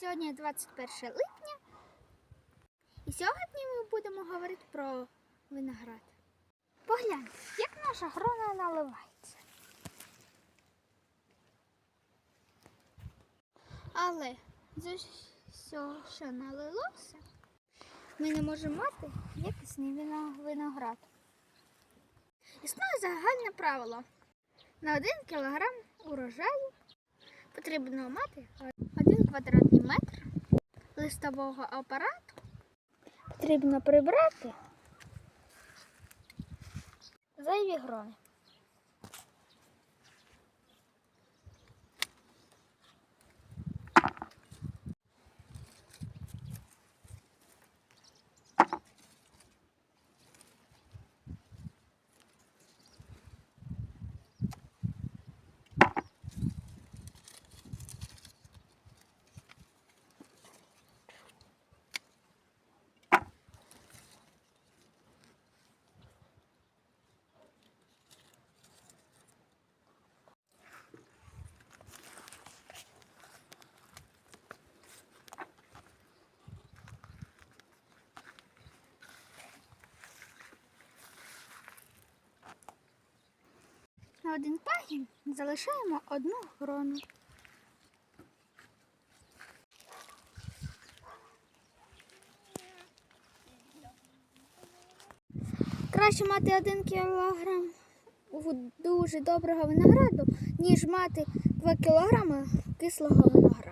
Сьогодні 21 липня, і сьогодні ми будемо говорити про виноград. Погляньте, як наша грона наливається. Але з усього, що налилося, ми не можемо мати якісний виноград. Існує загальне правило. На 1 кілограм урожаю потрібно мати 1 листового апарату. Потрібно прибрати зайві грони. На один пагін залишаємо одну грону. Краще мати один кілограм дуже доброго винограду, ніж мати 2 кілограми кислого винограду.